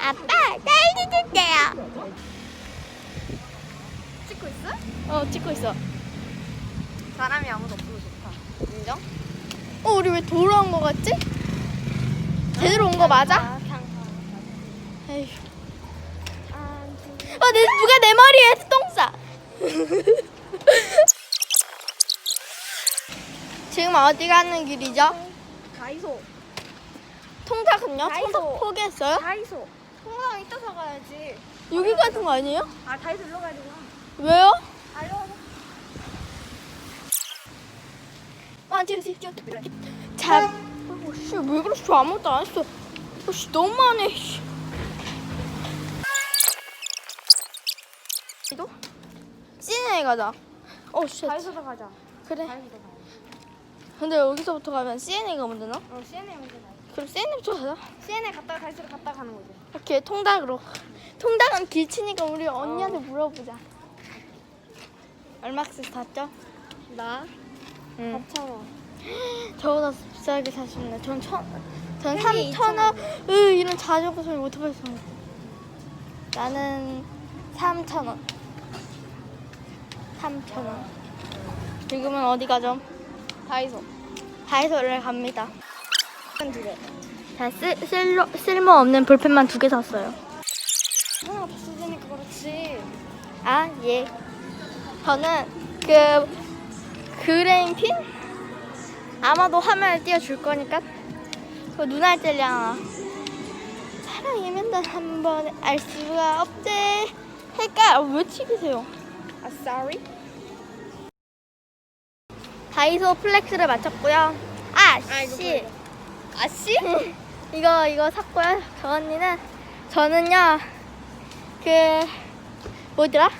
아빠 딸기 줄게요. 찍고 있어? 어 찍고 있어. 사람이 아무도 없어서 좋다. 인정? 어 우리 왜 돌아온 거 같지? 제대로 온 거 맞아? 에휴. 어, 내, 누가 내 머리에 똥 싸. 지금 어디 가는 길이죠? 다이소. 통닭은요? 다이소. 통닭 포기했어요? 다이소. 통장 이따 사가야지. 여기 가는 거 아니에요? 아 다이소 일로 가야 되구나. 왜요? 지금 지금 자, 어, 씨, 왜 그래? 저 아무것도 안 했어. 어, 씨, 너무하네. 씨. 도 시내에 가자. 어, 씨. 다이소도 가자. 그래. 다이소도 가자. 근데 여기서부터 가면 CNA 가면 되나? 어 CNA 먼저 가자. 그럼 CNA부터 가자. CNA 갔다가 다이소를 갔다 가는 거지. 오케이, 통닭으로. 통닭은 길치니까 우리 언니한테 물어보자. 얼마씩 샀죠? 나 응. 4천 원. 저보다 비싸게 사시네. 전 천, 전 팬이 3천 원. 으, 이런 자전거 소리 오토바이 소리. 나는 3천 원. 3천 원. 지금은 어디 가죠? 다이소. 다이소를 갑니다. 한두 개. 자, 쓸, 쓸로, 쓸모없는 볼펜만 두 개 샀어요. 하나가 다 쓰니까 그렇지. 아, 예. 저는 그 그레인핀 아마도 화면을 띄워줄 거니까 그 눈알 젤리 하나. 사랑이면 단한 번에 알 수가 없대. 할까? 아, 왜 튀기세요? 아 sorry. 다이소 플렉스를 마쳤고요. 아, 아이고, 씨. 아씨? 이거 이거 샀고요. 저 언니는 저는요 그 뭐더라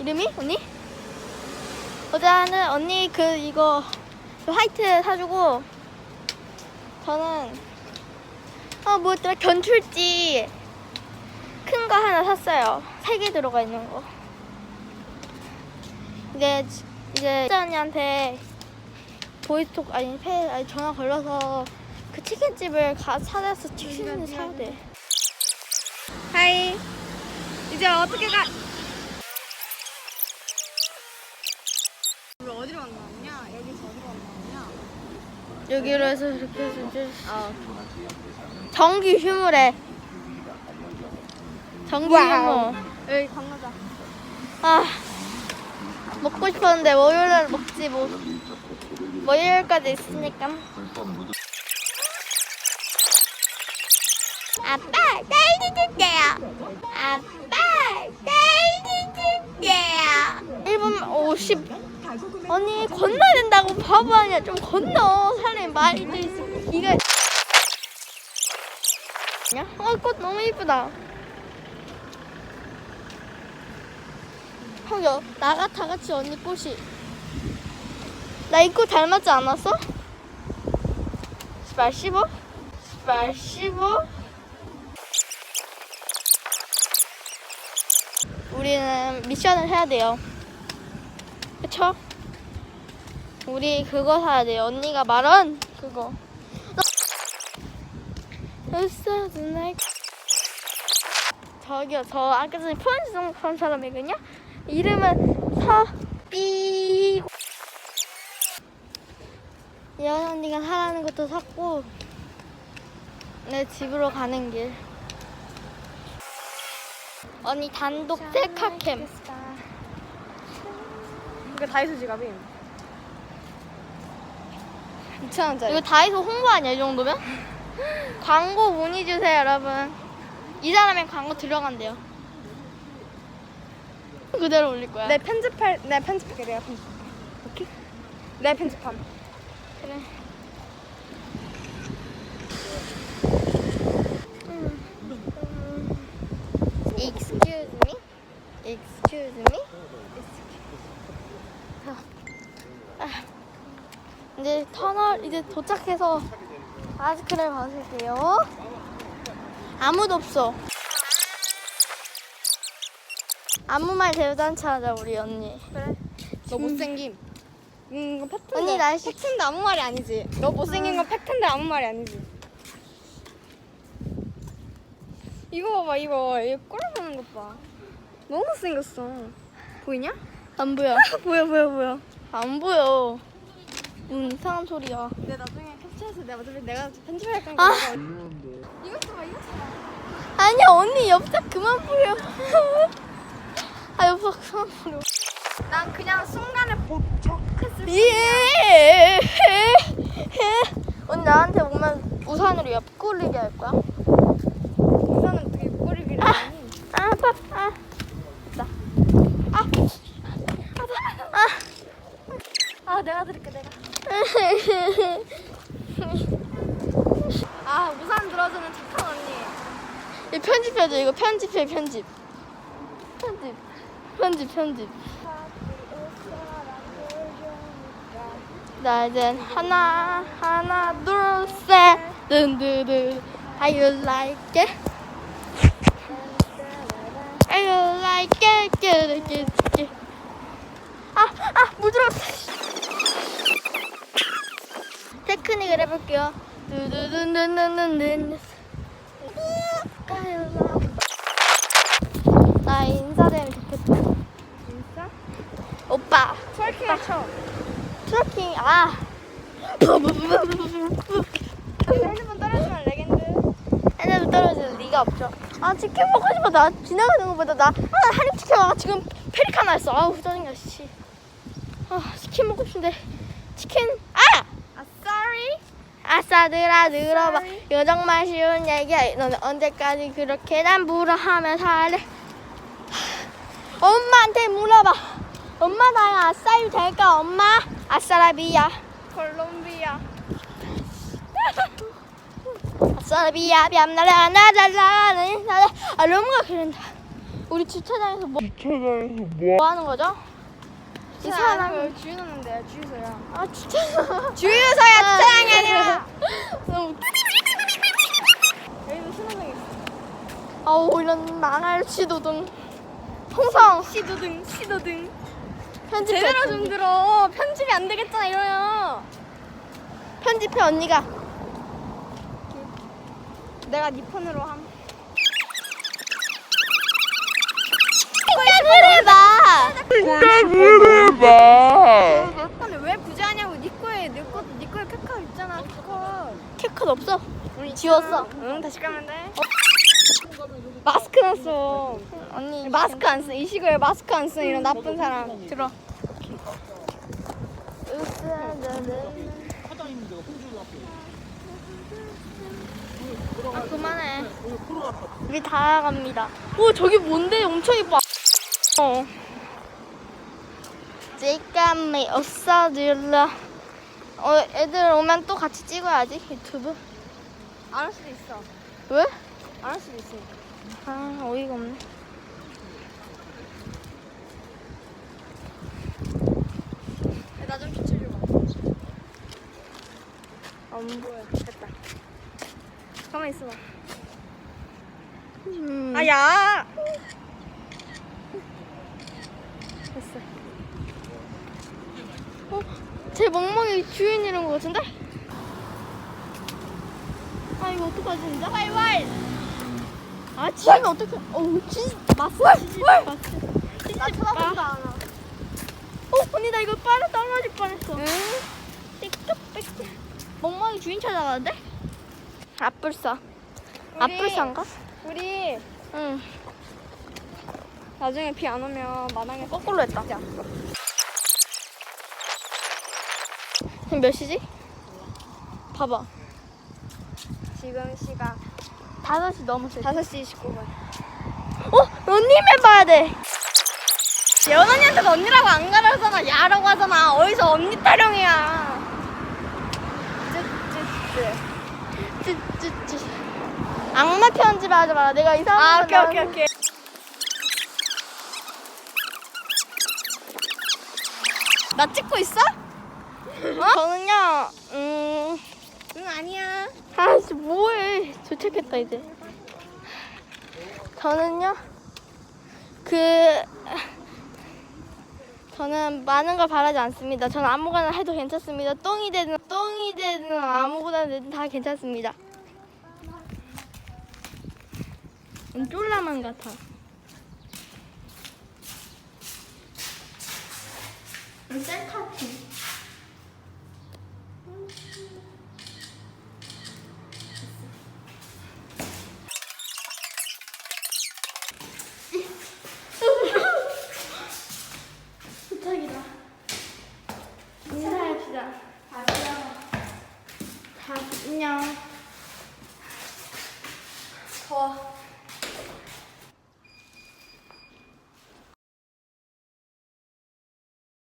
이름이 언니? 어제는 언니 그 이거 그 화이트 사주고 저는 어 뭐더라 견출지 큰 거 하나 샀어요. 세 개 들어가 있는 거. 이제 이제 언니한테 보이스톡 아니 페 아니 전화 걸려서 그 치킨집을 가 찾아서 치킨을 사야 돼. 하이. 이제 어떻게 가? 우리 어디로? 여기서 어디로? 여기로 해서 이렇게 해서 이제 아. 전기 휴무래. 전기 와우. 휴무. 여기 건너자. 아 먹고 싶었는데 월요일 날 먹지 뭐. 월요일까지 있으니까. 아빠 딸기 줄게요. 아빠 딸기 줄게요. 1분 50. 언니 건너야 된다고 바보 아니야. 좀 건너. 사람이 말도 있어. 기가. 어, 꽃 너무 이쁘다. 형, 여, 나가 다 같이 언니 꽃이. 나 이 꽃 닮았지 않았어? 스파시보? 스파시보? 우리는 미션을 해야 돼요. 그쵸? 우리 그거 사야 돼요. 언니가 말한 그거. 저기요, 저 아까 전에 포인트 한 사람이거든요? 이름은 서삐. 예언 언니가 사라는 것도 샀고, 내 집으로 가는 길. 언니 단독 셀카캠. 이거 다이소 지갑이. 2,000원짜리. 이거 다이소 홍보 아니야, 이 정도면? 광고 문의 주세요, 여러분. 이 사람의 광고 들어간대요. 그대로 올릴 거야. 내 편집할, 내 편집할게, 내가 편집할게. 오케이? 내 편집함. 그래. Excuse me. Excuse me. 아, 이제 터널 이제 도착해서 마스크를 벗을게요. 아무도 없어. 아무 말 대잔치 하자 우리 언니. 그래. 너 못생김. 음, 이거 팩트인데. 언니 날씨 팩트인데 아무 말이 아니지. 너 못생긴 건 팩트인데 아무 말이 아니지. 이거 봐봐 이거 얘 꼴보는 것 봐. 너무 못생겼어. 보이냐? 안 보여. 보여 보여 보여. 안 보여. 음, 이상한 소리야. 근데 나중에 캡처해서 내가 어차피 내가 편집할 거니까. 아. 이것도 봐 이것도 봐. 아니야, 언니 엽떡 그만 뿌려. 아, 엽떡 그만 뿌려. 난 그냥 순간에 포착했을 예. 언니 나한테 오면 우산으로 옆 꿀리게 할 거야? 우선은 되게 꼬리기를 아. 아, 아파. 아. 나. 아. 아파. 아. 아 내가 들을게 내가. 아 우산 들어주는 착한 언니. 이 편집해줘. 이거 편집해, 편집. 편집. 편집, 편집. 나 이제 하나, 하나, 둘, 셋. 든드드. How you like it? How you like it? Get, get, get. 아, 아, 물 들어갔다. 테크닉을 해볼게요. 두두두두두두두. 나 인사되면 좋겠다. 진짜? 오빠. 트월킹을 쳐. 트래킹, 아. 핸드폰 떨어지면 레겐드. 핸드폰 떨어질 리가 없죠. 아, 치킨 먹고 싶어. 나 지나가는 것보다 나, 아, 한입 치킨 와. 지금 페리카 났어. 아우, 짜증나, 씨. 아, 치킨 먹고 싶은데. 치킨, 아! 아 sorry. 아싸들아, 들어봐. Sorry. 이거 정말 쉬운 얘기야. 너는 언제까지 그렇게 난 물어하며 살래? 엄마한테 물어봐. 엄마 나야 아싸유 될까 엄마? 아싸라비야. 콜롬비아. 아싸라비야 뺨나라 나잘라는 나라 아 너무가 그런다. 우리 주차장에서 뭐, 뭐 하는 거죠? 이 사람 주유소인데 주유소야. 아 주차장 주유소야 주차장이 아니라. 너무 여기도 신호등 있어. 아우 이런 망할 시도등 홍성 시도등 시도등. 편집해 제대로 좀 들어. 편집이 안 되겠잖아 이러면. 편집해 언니가 내가 네 폰으로 함. 해봐 근데 왜 하냐고 네 거에 내 거, 네 거에 캡카 있잖아 캡카. 캡컷 없어 지웠어 응 다시 까면 돼. 마스크 났어. 언니 마스크 안 써. 이 시골에 마스크 안 쓰는 이런 나쁜 사람. 들어 아 그만해 우리 다 갑니다 오 저기 뭔데 엄청 이뻐 어. 지금이 없어질라 어 애들 오면 또 같이 찍어야지 유튜브 안 할 수도 있어. 왜? 안 할 수도 있으니까. 아 어이가 없네 나좀 비춰줘. 안 보여. 가만 있어봐. 음. 아야. 됐어. 어? 제 멍멍이 주인 이런 거 같은데? 아 이거 어떡하지 진짜? 왈왈. 아 지우면 어떡해? 어우. 지지 나 쳐다보지도 마. 않아. 어 언니 나 이거 빨아 떨어질 뻔했어. 응? 띡뚝 멍멍이 주인 찾아가는데? 앞불사. 앞불사인가? 우리 응. 나중에 비 안 오면 마당에 거꾸로 했다. 자. 지금 몇 시지? 봐봐. 지금 시각 5시 넘었어. 5시 29분. 어? 런닝맨 봐야 돼. 예원 언니한테도 언니라고 안 가르잖아. 야라고 하잖아. 어디서 언니 타령이야. 악마 편집 하지 마라. 내가 이상한 아거 오케이 오케이 오케이. 나 찍고 있어? 저는요, 음, 응 아니야. 아씨 뭐해? 도착했다 이제. 저는요, 그 저는 많은 걸 바라지 않습니다. 저는 아무거나 해도 괜찮습니다. 똥이 되든 똥이 되든 아무거나 되든 다 괜찮습니다. 음, 쫄라만 같아. 음, 셀카핀.